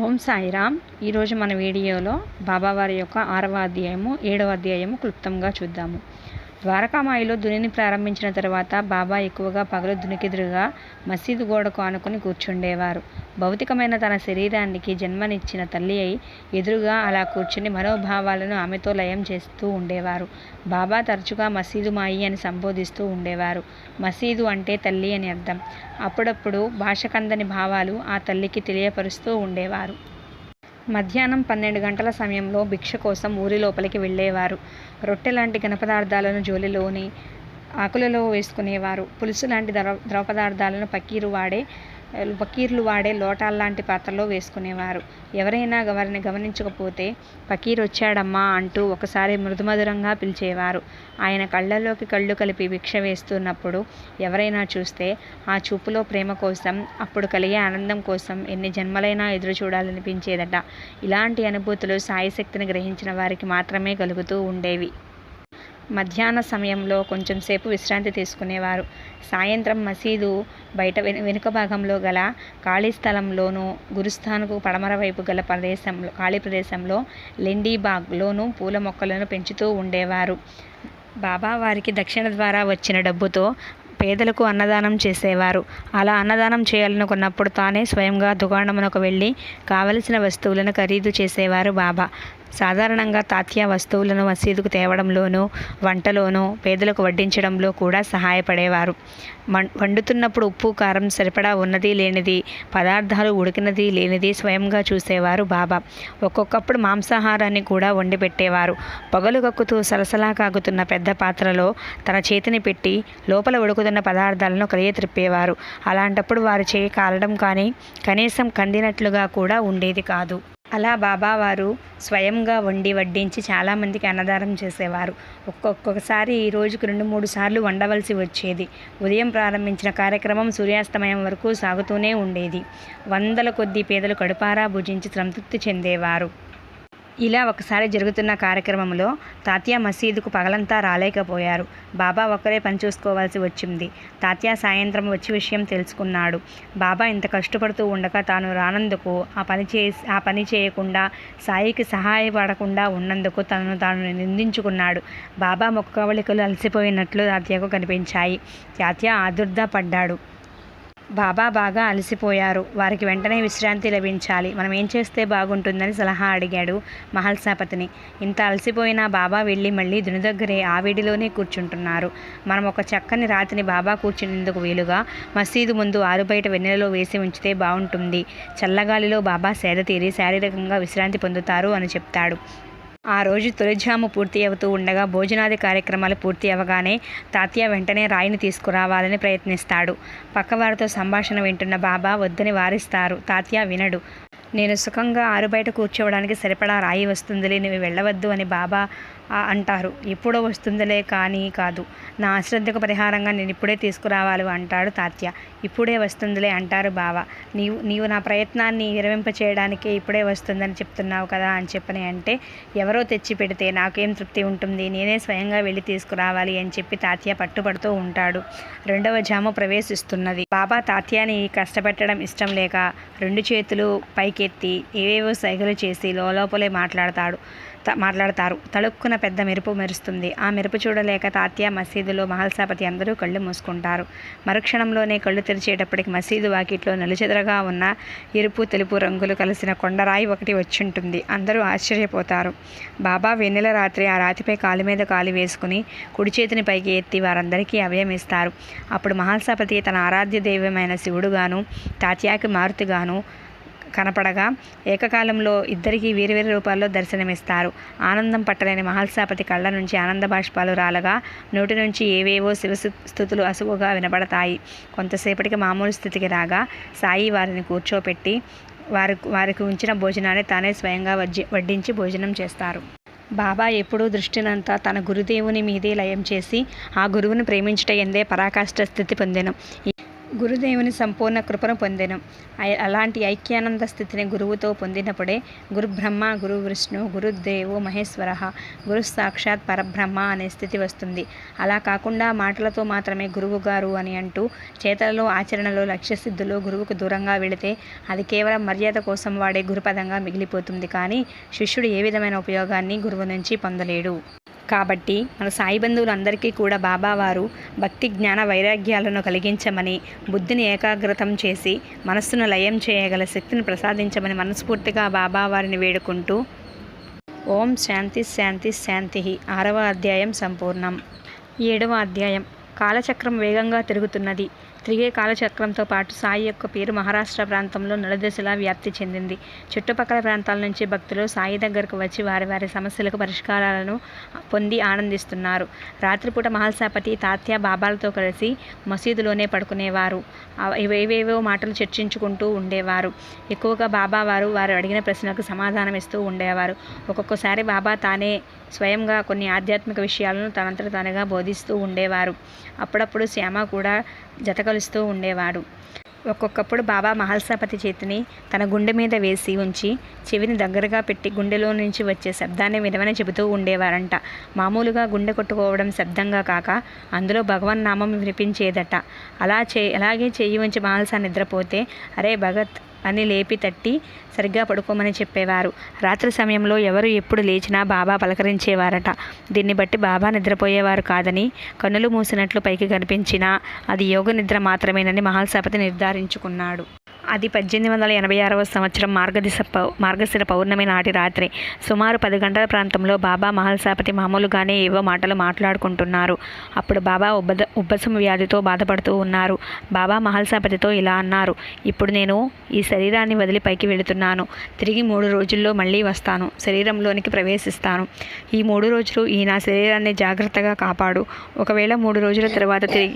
ఓం సాయిరామ్. ఈరోజు మన వీడియోలో బాబావారి యొక్క ఆరవ అధ్యాయము ఏడవ అధ్యాయము క్లుప్తంగా చూద్దాము. ద్వారకామాయిలో దునిని ప్రారంభించిన తర్వాత బాబా ఎక్కువగా పగలు దునికెదురుగా మసీదు గోడకు ఆనుకుని కూర్చుండేవారు. భౌతికమైన తన శరీరానికి జన్మనిచ్చిన తల్లి అయి ఎదురుగా అలా కూర్చుని మనోభావాలను ఆమెతో లయం చేస్తూ ఉండేవారు. బాబా తరచుగా మసీదు మాయి అని సంబోధిస్తూ ఉండేవారు. మసీదు అంటే తల్లి అని అర్థం. అప్పుడప్పుడు భాషకందని భావాలు ఆ తల్లికి తెలియపరుస్తూ ఉండేవారు. మధ్యాహ్నం పన్నెండు గంటల సమయంలో భిక్ష కోసం ఊరి లోపలికి వెళ్ళేవారు. రొట్టె లాంటి ఘనపదార్థాలను జోలిలోని ఆకులలో వేసుకునేవారు. పులుసు లాంటి ద్రవ ద్రవ పదార్థాలను పకీరు వాడే ఫకీర్లు వాడే లోటాల్లాంటి పాత్రలో వేసుకునేవారు. ఎవరైనా వారిని గమనించకపోతే పకీర్ వచ్చాడమ్మా అంటూ ఒకసారి మృదుమధురంగా పిలిచేవారు. ఆయన కళ్ళల్లోకి కళ్ళు కలిపి భిక్ష వేస్తున్నప్పుడు ఎవరైనా చూస్తే ఆ చూపులో ప్రేమ కోసం అప్పుడు కలిగే ఆనందం కోసం ఎన్ని జన్మలైనా ఎదురు చూడాలనిపించేదట. ఇలాంటి అనుభూతులు సాయిశక్తిని గ్రహించిన వారికి మాత్రమే కలుగుతూ ఉండేవి. మధ్యాహ్న సమయంలో కొంచెం సేపు విశ్రాంతి తీసుకునేవారు. సాయంత్రం మసీదు బయట వెనుక భాగంలో గల ఖాళీ స్థలంలోనూ గురుస్థాన్కు పడమర వైపు గల ప్రదేశంలో ఖాళీ ప్రదేశంలో లెండీబాగ్లోనూ పూల మొక్కలను పెంచుతూ ఉండేవారు. బాబా వారికి దక్షిణ ద్వారా వచ్చిన డబ్బుతో పేదలకు అన్నదానం చేసేవారు. అలా అన్నదానం చేయాలనుకున్నప్పుడు తానే స్వయంగా దుకాణమునకు వెళ్ళి కావలసిన వస్తువులను ఖరీదు చేసేవారు బాబా. సాధారణంగా తాత్య వస్తువులను మసీదుకు తేవడంలోనూ వంటలోనూ పేదలకు వడ్డించడంలో కూడా సహాయపడేవారు. వండుతున్నప్పుడు ఉప్పు కారం సరిపడా ఉన్నది లేనిది పదార్థాలు ఉడికినది లేనిది స్వయంగా చూసేవారు బాబా. ఒక్కొక్కప్పుడు మాంసాహారాన్ని కూడా వండి పెట్టేవారు. పొగలు కక్కుతూ సలసలా కాగుతున్న పెద్ద పాత్రలో తన చేతిని పెట్టి లోపల ఉడుకుతున్న పదార్థాలను కలియ త్రిప్పేవారు. అలాంటప్పుడు వారి చేయి కాలడం కానీ కనీసం కందినట్లుగా కూడా ఉండేది కాదు. అలా బాబావారు స్వయంగా వండి వడ్డించి చాలామందికి అన్నదానం చేసేవారు. ఒక్కొక్కసారి ఈ రోజుకు రెండు మూడు సార్లు వండవలసి వచ్చేది. ఉదయం ప్రారంభించిన కార్యక్రమం సూర్యాస్తమయం వరకు సాగుతూనే ఉండేది. వందల కొద్దీ పేదలు కడుపారా భుజించి సంతృప్తి చెందేవారు. ఇలా ఒకసారి జరుగుతున్న కార్యక్రమంలో తాత్యా మసీదుకు పగలంతా రాలేకపోయారు. బాబా ఒక్కరే పని చూసుకోవాల్సి వచ్చింది. తాత్యా సాయంత్రం వచ్చి విషయం తెలుసుకున్నాడు. బాబా ఇంత కష్టపడుతూ ఉండగా తాను రానందుకు ఆ పని చేసి ఆ పని చేయకుండా సాయికి సహాయపడకుండా ఉన్నందుకు తనను తాను నిందించుకున్నాడు. బాబా మొక్కవళికలు అలసిపోయినట్లు తాత్యాకు కనిపించాయి. తాత్యా ఆదుర్దా పడ్డాడు బాబా బాగా అలసిపోయారు. వారికి వెంటనే విశ్రాంతి లభించాలి. మనం ఏం చేస్తే బాగుంటుందని సలహా అడిగాడు మహల్సాపతిని. ఇంత అలసిపోయినా బాబా వెళ్ళి మళ్ళీ దుని దగ్గరే ఆవిడిలోనే కూర్చుంటున్నారు. మనం ఒక చక్కని రాతిని బాబా కూర్చునేందుకు వీలుగా మసీదు ముందు ఆరుబయట వెన్నెలలో వేసి ఉంచితే బాగుంటుంది. చల్లగాలిలో బాబా సేద తీరి శారీరకంగా విశ్రాంతి పొందుతారు అని చెప్తాడు. ఆ రోజు తొలిజాము పూర్తి అవుతూ ఉండగా భోజనాది కార్యక్రమాలు పూర్తి అవగానే తాత్య వెంటనే రాయిని తీసుకురావాలని ప్రయత్నిస్తాడు. పక్కవారితో సంభాషణ వింటున్న బాబా వద్దని వారిస్తారు. తాత్య వినడు. నేను సుఖంగా ఆరుబయట కూర్చోవడానికి సరిపడా రాయి వస్తుందిలే నువ్వు వెళ్ళవద్దు అని బాబా అంటారు. ఎప్పుడో వస్తుందిలే కానీ కాదు. నా అశ్రద్ధకు పరిహారంగా నేను ఇప్పుడే తీసుకురావాలి అంటాడు తాత్య. ఇప్పుడే వస్తుందిలే అంటారు బావ. నీవు నీవు నా ప్రయత్నాన్ని విరమింప చేయడానికే ఇప్పుడే వస్తుందని చెప్తున్నావు కదా అని చెప్పని అంటే ఎవరో తెచ్చి పెడితే నాకేం తృప్తి ఉంటుంది? నేనే స్వయంగా వెళ్ళి తీసుకురావాలి అని చెప్పి తాత్య పట్టుబడుతూ ఉంటాడు. రెండవ జాము ప్రవేశిస్తున్నది. బాబా తాత్యాని కష్టపెట్టడం ఇష్టం లేక రెండు చేతులు పైకి పైకెత్తి ఏవేవో సైగలు చేసి లోపలే మాట్లాడతాడు. మాట్లాడతారు. తళుక్కున పెద్ద మెరుపు మెరుస్తుంది. ఆ మెరుపు చూడలేక తాత్య మసీదులో మహల్సాపతి అందరూ కళ్ళు మూసుకుంటారు. మరుక్షణంలోనే కళ్ళు తెరిచేటప్పటికి మసీదు వాకిట్లో నలుచెదరగా ఉన్న ఎరుపు తెలుపు రంగులు కలిసిన కొండరాయి ఒకటి వచ్చింటుంది. అందరూ ఆశ్చర్యపోతారు. బాబా వెన్నెల రాత్రి ఆ రాతిపై కాలు మీద కాలు వేసుకుని కుడి చేతిని పైకి ఎత్తి వారందరికీ అభయమిస్తారు అప్పుడు మహల్సాపతి తన ఆరాధ్య దైవమైన శివుడుగాను తాత్యాకి మారుతిగాను కనపడగా ఏకకాలంలో ఇద్దరికీ వేరువేరు రూపాల్లో దర్శనమిస్తారు. ఆనందం పట్టలేని మహల్సాపతి కళ్ళ నుంచి ఆనంద బాష్పాలు రాలగా నోటి నుంచి ఏవేవో శివ స్థుతులు అసువుగా వినబడతాయి. కొంతసేపటికి మామూలు స్థితికి రాగా సాయి వారిని కూర్చోపెట్టి వారి వారికి ఉంచిన భోజనాన్ని తానే స్వయంగా వడ్జి వడ్డించి భోజనం చేస్తారు. బాబా ఎప్పుడూ దృష్టినంతా తన గురుదేవుని మీదే లయం చేసి ఆ గురువును ప్రేమించట ఎందే పరాకాష్ట స్థితి పొందెను. గురుదేవుని సంపూర్ణ కృపను పొందెను. అలాంటి ఐక్యానంద స్థితిని గురువుతో పొందినప్పుడే గురు బ్రహ్మ గురు విష్ణు గురుదేవో మహేశ్వర గురు సాక్షాత్ పరబ్రహ్మ అనే స్థితి వస్తుంది. అలా కాకుండా మాటలతో మాత్రమే గురువు గారు అని అంటూ చేతలలో ఆచరణలో లక్ష్యసిద్ధులు గురువుకు దూరంగా వెళితే అది కేవలం మర్యాద కోసం వాడే గురుపదంగా మిగిలిపోతుంది. కానీ శిష్యుడు ఏ విధమైన ఉపయోగాన్ని గురువు నుంచి పొందలేడు. కాబట్టి మన సాయి బంధువులందరికీ కూడా బాబావారు భక్తి జ్ఞాన వైరాగ్యాలను కలిగించమని బుద్ధిని ఏకాగ్రతం చేసి మనస్సును లయం చేయగల శక్తిని ప్రసాదించమని మనస్ఫూర్తిగా బాబావారిని వేడుకుంటూ ఓం శాంతి శాంతి శాంతి ఆరవ అధ్యాయం సంపూర్ణం. ఏడవ అధ్యాయం. కాలచక్రం వేగంగా తిరుగుతున్నది. తిరిగే కాలచక్రంతో పాటు సాయి యొక్క పేరు మహారాష్ట్ర ప్రాంతంలో నలుదశలా వ్యాప్తి చెందింది. చుట్టుపక్కల ప్రాంతాల నుంచి భక్తులు సాయి దగ్గరకు వచ్చి వారి వారి సమస్యలకు పరిష్కారాలను పొంది ఆనందిస్తున్నారు. రాత్రిపూట మహల్సాపతి తాత్య బాబాలతో కలిసి మసీదులోనే పడుకునేవారు. ఏవేవో మాటలు చర్చించుకుంటూ ఉండేవారు. ఎక్కువగా బాబా వారు వారు అడిగిన ప్రశ్నలకు సమాధానం ఇస్తూ ఉండేవారు. ఒక్కొక్కసారి బాబా తానే స్వయంగా కొన్ని ఆధ్యాత్మిక విషయాలను తనంతట తానుగా బోధిస్తూ ఉండేవారు. అప్పుడప్పుడు శ్యామ కూడా కలుస్తూ ఉండేవాడు. ఒక్కొక్కప్పుడు బాబా మహల్సాపతి చేతిని తన గుండె మీద వేసి ఉంచి చెవిని దగ్గరగా పెట్టి గుండెలో నుంచి వచ్చే శబ్దాన్ని వినవని చెబుతూ ఉండేవారంట. మామూలుగా గుండె కొట్టుకోవడం శబ్దంగా కాక అందులో భగవన్ నామం వినిపించేదట. అలా చే అలాగే చెయ్యి ఉంచి మహల్సా నిద్రపోతే అరే భగత్ అని లేపి తట్టి సరిగ్గా పడుకోమని చెప్పేవారు. రాత్రి సమయంలో ఎవరు ఎప్పుడు లేచినా బాబా పలకరించేవారట. దీన్ని బట్టి బాబా నిద్రపోయేవారు కాదని కన్నులు మూసినట్లు పైకి కనిపించినా అది యోగ నిద్ర మాత్రమేనని మహాల్సాపతి నిర్ధారించుకున్నాడు. అది పద్దెనిమిది వందల ఎనభై ఆరవ సంవత్సరం మార్గదిశ పౌ మార్గశిర పౌర్ణమి నాటి రాత్రి సుమారు పది గంటల ప్రాంతంలో బాబా మహల్సాపతి మామూలుగానే ఏవో మాటలు మాట్లాడుకుంటున్నారు. అప్పుడు బాబా ఉబ్బద ఉబ్బసం వ్యాధితో బాధపడుతూ ఉన్నారు. బాబా మహల్సాపతితో ఇలా అన్నారు ఇప్పుడు నేను ఈ శరీరాన్ని వదిలి పైకి వెళుతున్నాను. తిరిగి మూడు రోజుల్లో మళ్ళీ వస్తాను. శరీరంలోనికి ప్రవేశిస్తాను. ఈ మూడు రోజులు ఈ నా శరీరాన్ని జాగ్రత్తగా కాపాడు. ఒకవేళ మూడు రోజుల తర్వాత తిరిగి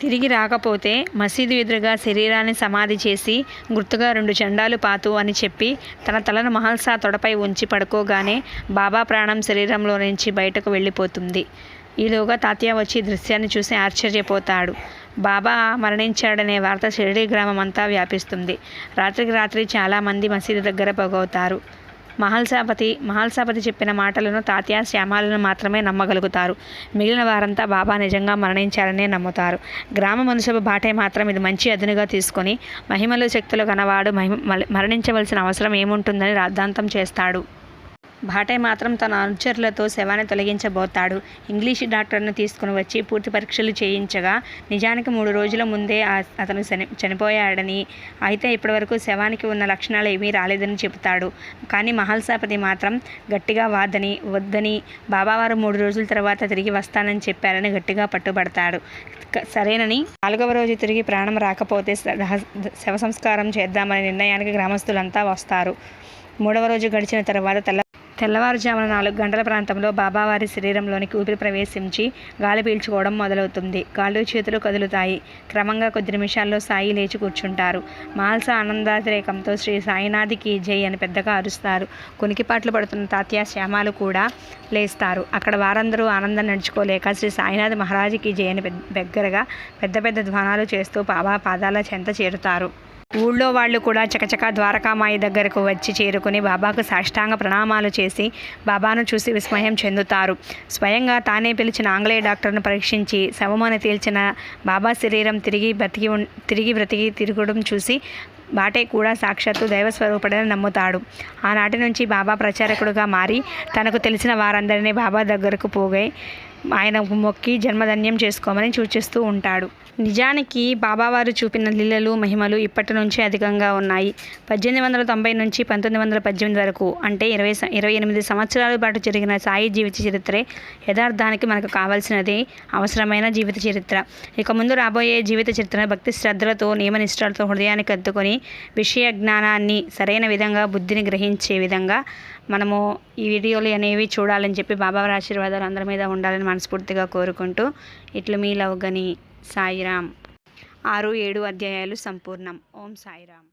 తిరిగి రాకపోతే మసీదు ఎదురుగా శరీరాన్ని సమాధి చేసి గుర్తుగా రెండు జెండాలు పాతు అని చెప్పి తన తలను మహల్సా తొడపై ఉంచి పడుకోగానే బాబా ప్రాణం శరీరంలో నుంచి బయటకు వెళ్ళిపోతుంది. ఈలోగా తాతయ్య వచ్చి దృశ్యాన్ని చూసి ఆశ్చర్యపోతాడు. బాబా మరణించాడనే వార్త షిరిడి గ్రామం అంతా వ్యాపిస్తుంది. రాత్రికి రాత్రి చాలామంది మసీదు దగ్గర పొగవుతారు. మహల్సాపతి మహల్సాపతి చెప్పిన మాటలను తాత్య శ్యామాలను మాత్రమే నమ్మగలుగుతారు. మిగిలిన వారంతా బాబా నిజంగా మరణించారనే నమ్ముతారు. గ్రామ మనుషుల బాటే మాత్రం ఇది మంచి అదునుగా తీసుకొని మహిమలు శక్తులు కనవాడు మహిమ మల- మరణించవలసిన అవసరం ఏముంటుందని రాద్ధాంతం చేస్తాడు. భాటే మాత్రం తన అనుచరులతో శవాన్ని తొలగించబోతాడు. ఇంగ్లీష్ డాక్టర్ను తీసుకుని వచ్చి పూర్తి పరీక్షలు చేయించగా నిజానికి మూడు రోజుల ముందే అతను చని చనిపోయాడని. అయితే ఇప్పటివరకు శవానికి ఉన్న లక్షణాలు ఏమీ రాలేదని చెబుతాడు. కానీ మహల్సాపతి మాత్రం గట్టిగా వాదని వద్దని బాబావారు మూడు రోజుల తర్వాత తిరిగి వస్తానని చెప్పారని గట్టిగా పట్టుబడతాడు. సరేనని? నాలుగవ రోజు తిరిగి ప్రాణం రాకపోతే శవ సంస్కారం చేద్దామనే నిర్ణయానికి గ్రామస్తులంతా వస్తారు. మూడవ రోజు గడిచిన తర్వాత తెల్ల తెల్లవారుజామున నాలుగు గంటల ప్రాంతంలో బాబావారి శరీరంలోనికి ఊపిరి ప్రవేశించి గాలి పీల్చుకోవడం మొదలవుతుంది. కాళ్ళు చేతులు కదులుతాయి. క్రమంగా కొద్ది నిమిషాల్లో సాయి లేచి కూర్చుంటారు. మాల్సా ఆనందాతిరేకంతో శ్రీ సాయినాథికి జై అని పెద్దగా అరుస్తారు. కునికిపాట్లు పడుతున్న తాత్య శ్యామాలు కూడా లేస్తారు. అక్కడ వారందరూ ఆనందం నడుచుకోలేక శ్రీ సాయినాథ్ మహారాజుకి జై అని పెద్ద దగ్గరగా పెద్ద పెద్ద ధ్వానాలు చేస్తూ బాబా పాదాల చెంత చేరుతారు. ఊళ్ళో వాళ్ళు కూడా చకచక ద్వారకామాయి దగ్గరకు వచ్చి చేరుకుని బాబాకు సాష్టాంగ ప్రణామాలు చేసి బాబాను చూసి విస్మయం చెందుతారు. స్వయంగా తానే పిలిచిన ఆంగ్లేయ డాక్టర్ను పరీక్షించి శవమని తేల్చిన బాబా శరీరం తిరిగి బ్రతికి తిరిగి బ్రతికి తిరగడం చూసి బాటే కూడా సాక్షాత్తు దైవస్వరూపుడని నమ్ముతాడు. ఆనాటి నుంచి బాబా ప్రచారకుడుగా మారి తనకు తెలిసిన వారందరినీ బాబా దగ్గరకు పోగై ఆయన మొక్కి జన్మధన్యం చేసుకోమని సూచిస్తూ ఉంటాడు. నిజానికి బాబావారు చూపిన లీలలు మహిమలు ఇప్పటి నుంచే అధికంగా ఉన్నాయి. పద్దెనిమిది వందల తొంభై నుంచి పంతొమ్మిది వందల పద్దెనిమిది వరకు అంటే ఇరవై ఇరవై ఎనిమిది సంవత్సరాల పాటు జరిగిన సాయి జీవిత చరిత్రే యథార్థానికి మనకు కావాల్సినది అవసరమైన జీవిత చరిత్ర. ఇక ముందు రాబోయే జీవిత చరిత్ర భక్తి శ్రద్ధలతో నియమనిష్టాలతో హృదయానికి అద్దుకొని విషయ జ్ఞానాన్ని సరైన విధంగా బుద్ధిని గ్రహించే విధంగా మనము ఈ వీడియోలు అనేవి చూడాలని చెప్పి బాబావారి ఆశీర్వాదాలు అందరి మీద ఉండాలని మనస్ఫూర్తిగా కోరుకుంటూ ఇట్లు మీ లవ్గని సాయిరామ్. ఆరు ఏడు అధ్యాయాలు సంపూర్ణం. ఓం సాయిరామ్.